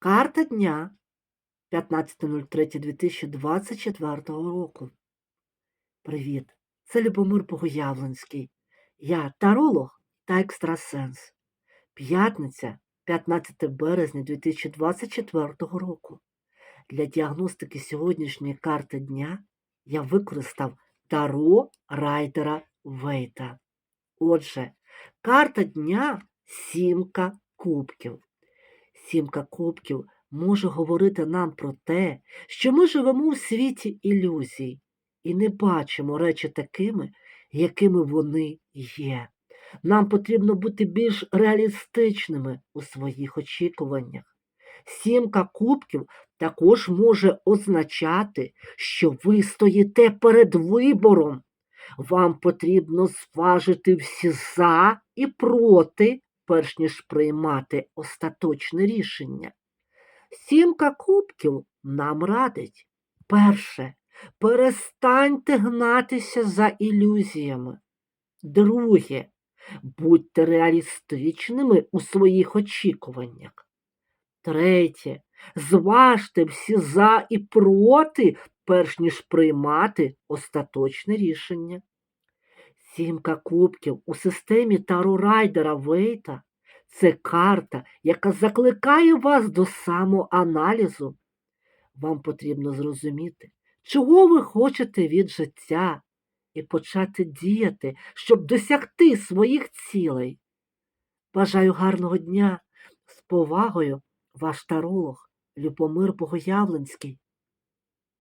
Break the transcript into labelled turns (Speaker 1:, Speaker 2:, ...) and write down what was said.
Speaker 1: Карта дня 15.03.2024 року. Привіт! Це Любомир Богоявленський. Я таролог та екстрасенс. П'ятниця, 15 березня 2024 року. Для діагностики сьогоднішньої карти дня я використав Таро Райдера Вейта. Отже, карта дня сімка кубків. Сімка кубків може говорити нам про те, що ми живемо у світі ілюзій і не бачимо речі такими, якими вони є. Нам потрібно бути більш реалістичними у своїх очікуваннях. Сімка кубків також може означати, що ви стоїте перед вибором. Вам потрібно зважити всі за і проти, перш ніж приймати остаточне рішення. Сімка кубків нам радить. Перше, перестаньте гнатися за ілюзіями. Друге, будьте реалістичними у своїх очікуваннях. Третє, зважте всі за і проти, перш ніж приймати остаточне рішення. Сімка кубків у системі Таро Райдера Вейта це карта, яка закликає вас до самоаналізу. Вам потрібно зрозуміти, чого ви хочете від життя, і почати діяти, щоб досягти своїх цілей. Бажаю гарного дня з повагою, ваш таролог Любомир Богоявленський.